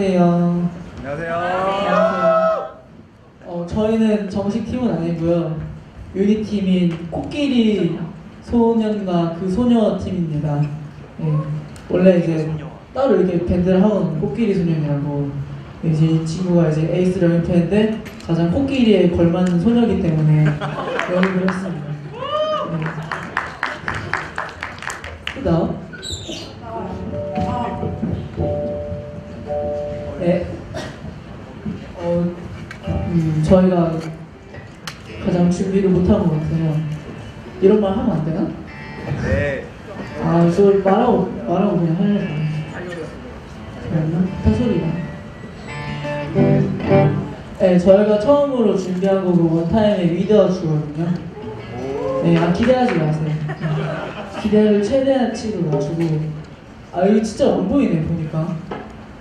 안녕하세요. 안녕하세요. 어, 저희는 정식 팀은 아니고요. 유닛 팀인 코끼리 소년과 그 소녀 팀입니다. 네, 원래 이제 따로 이렇게 밴드를 하거든요. 코끼리 소년이라고. 이제 이 친구가 이제 에이스 령인 팬인데 가장 코끼리에 걸맞는 소녀이기 때문에 영입을 했습니다. 네. 그 다음 저희가 가장 준비를 못한 것 같아요. 이런 말 하면 안 되나? 네. 아, 저 말하고, 말하고 그냥 하려고. 그랬나? 타소리가. 네, 저희가 처음으로 준비한 곡은 원타임의 위드아주거든요. 네, 아, 기대하지 마세요. 네. 기대를 최대한 치고 놔주고. 아, 이거 진짜 안 보이네, 보니까.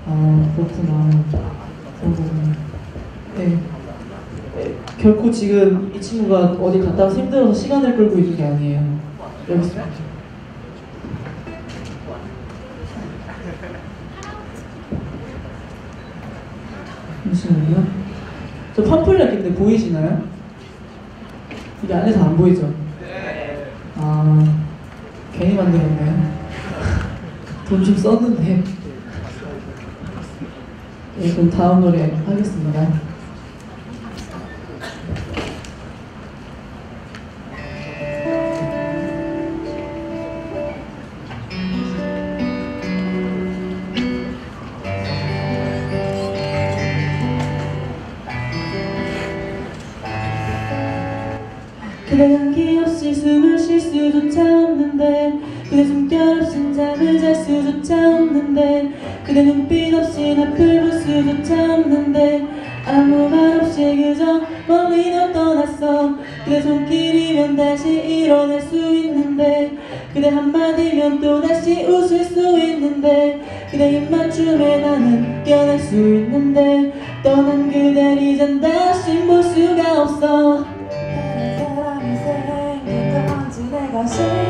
아, 그렇구나. 그런 거구나. 네. 네, 결코 지금 이 친구가 어디 갔다 와서 힘들어서 시간을 끌고 있는 게 아니에요. 여기 있습니다. 잠시만요. 저 팜플렛 근데 보이시나요? 이게 안에서 안 보이죠? 아, 괜히 만들었네요. 돈 좀 썼는데. 네, 그럼 다음 노래 하겠습니다. 그대 숨결 없인 잠을 잘 수조차 없는데 그대 눈빛 없이 나풀 볼 수조차 없는데 아무 말 없이 그저 멀리 널 떠났어. 그대 손길이면 다시 일어날 수 있는데 그대 한마디면 또다시 웃을 수 있는데 그대 입맞춤에 나는 깨어날 수 있는데 떠난 그댈 이젠 다시 볼 수가 없어. 사람이 생긴 건지 내가 싫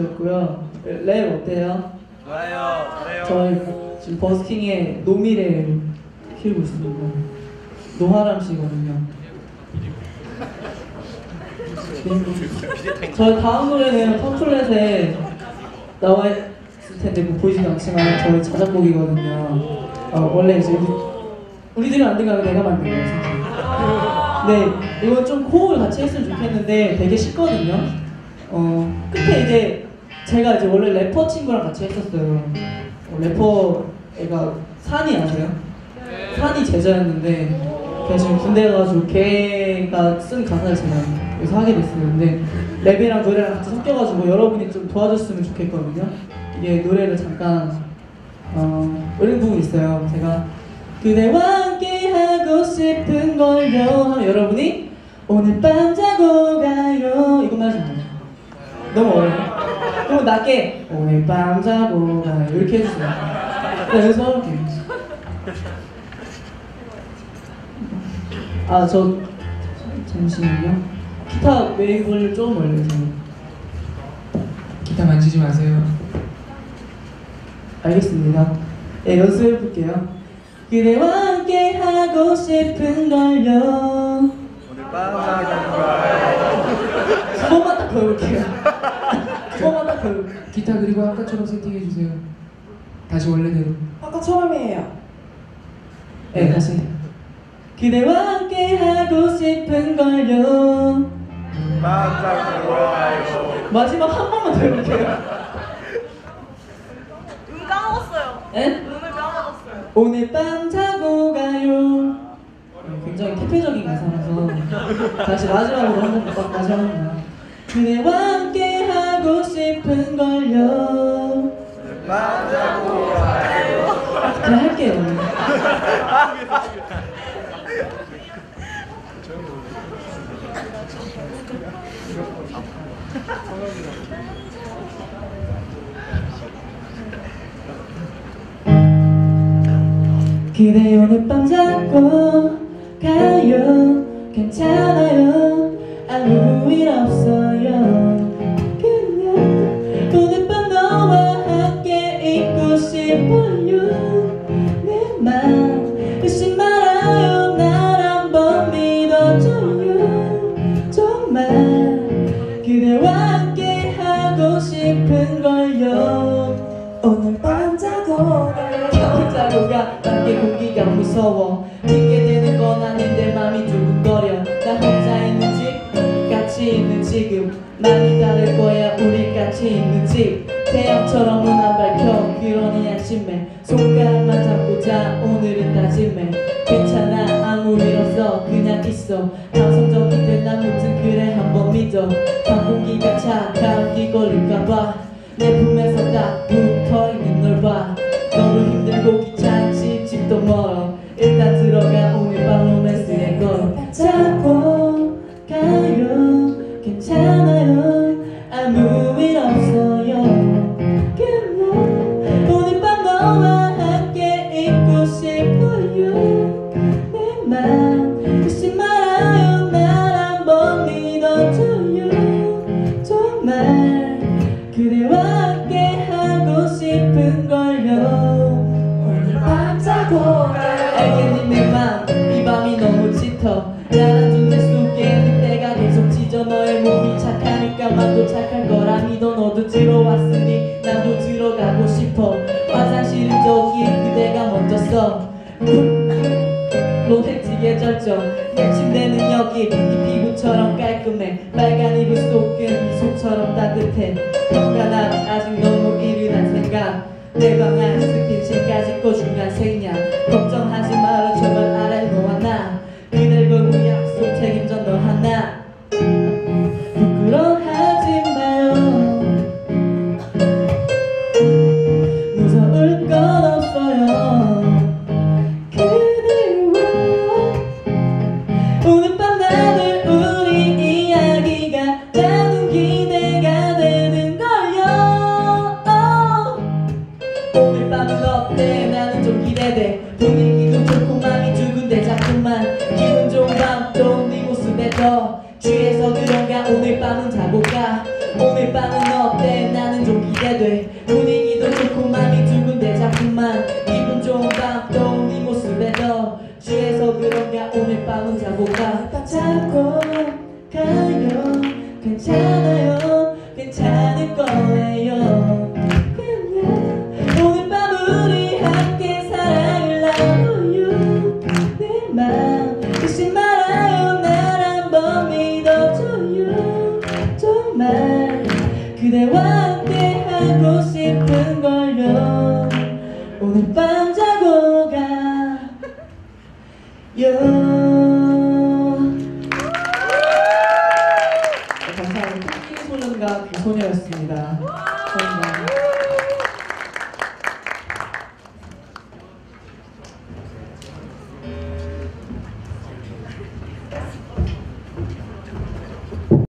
위더주였고요. 랩 어때요? 좋아요. 잘해요. 저희 지금 버스킹의 노미를 키우고 있습니다. 노하람 씨거든요. 저희 다음 노래는 팜플렛에 나와 있을 텐데 뭐 보이지도 않지만 저희 자작곡이거든요. 어, 원래 이제 우리, 우리들은 안 된가 내가 만든 거예요. 사실. 네, 이건 좀 호흡을 같이 했으면 좋겠는데 되게 쉽거든요. 어, 끝에 이제 제가 이제 원래 래퍼 친구랑 같이 했었어요. 어, 래퍼 애가 산이 아세요? 산이 제자였는데 걔 지금 군대 가가지고 걔가 쓴 가사를 제가 여기서 하게 됐어요. 근데 랩이랑 노래랑 같이 섞여가지고 여러분이 좀 도와줬으면 좋겠거든요. 이게 노래를 잠깐 어, 올린 부분 있어요. 제가 그대와 함께 하고 싶은 걸요. 여러분이 오늘 밤 자고 가요. 이것만 하시면 돼요. 낮게 오늘 밤 자고 가요. 이렇게 해주세요. 네, 연습해볼게요. 아, 저 잠시만요. 기타 웨이브를 좀 올려주세요. 기타 만지지 마세요. 알겠습니다. 네, 연습해볼게요. 그대와 함께 하고 싶은 걸요. 오늘 밤 자고 가요. 두 번만 딱 배울게요. 딱 배울게요. 기타 그리고 아까처럼 세팅해 주세요. 다시 원래대로. 아까 처음이에요. 네, 다시. 그대와 함께 하고 싶은 걸요. 마지막 한 번만 더 해볼게요. 눈 까먹었어요. 네? 눈을 까먹었어요. 오늘 밤 자고 가요. 네, 굉장히 태폐적인 가사라서 다시 마지막으로 한번 딱 다시 합니다. 그대와 함께 하고 싶은 걸요. 가요. 그냥 할게요. 그대 오늘 밤 잡고 가요 괜찮아요 아무 일 없어요 딱 붙어있는 널봐. 너무 힘들고 싶어. 화장실은 저기 그대가 먼저 써 로맨틱의 절정. 내 침대는 여기. 네 피부처럼 깔끔해. 빨간 이불 속은 미소처럼 따뜻해. 너가 나랑 아직 너무 이른 한 생각. 내 방 안 밤은 어때 나는 좀 기대돼. 좋고 마음이 두근데 자꾸만 기분 좋은 밤또네 모습에 더 취해서 그런가? 오늘 밤은 자고 가 오늘 밤은 어때? 나는 좀 기대돼. 분위기도 좋고 맘이 두근대. 자꾸만 기분 좋은 밤또 네 모습에 너 취해서 그런가? 오늘 밤은 자고 가 자고 가요. 괜찮아 오늘 밤 자고 가